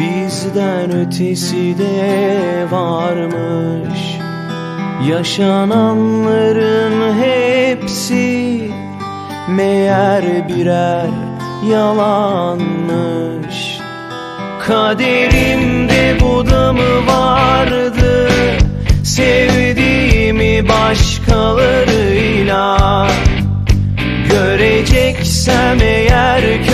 Bizden ötesi de varmış. Yaşananların hepsi Meğer birer yalanmış. Kaderimde bu da mı vardı Sevdiğimi başkalarıyla. Göreceksem eğer bu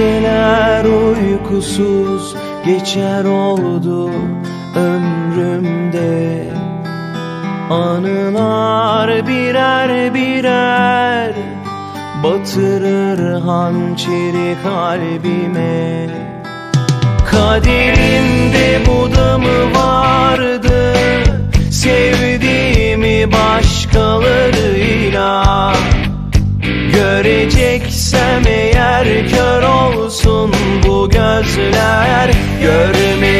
Geceler uykusuz geçer oldu ömrümde. Anılar birer birer batırır hançeri kalbime. Kaderimde bu gözler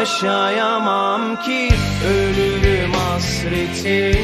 Yaşayamam ki ölürüm hasretinle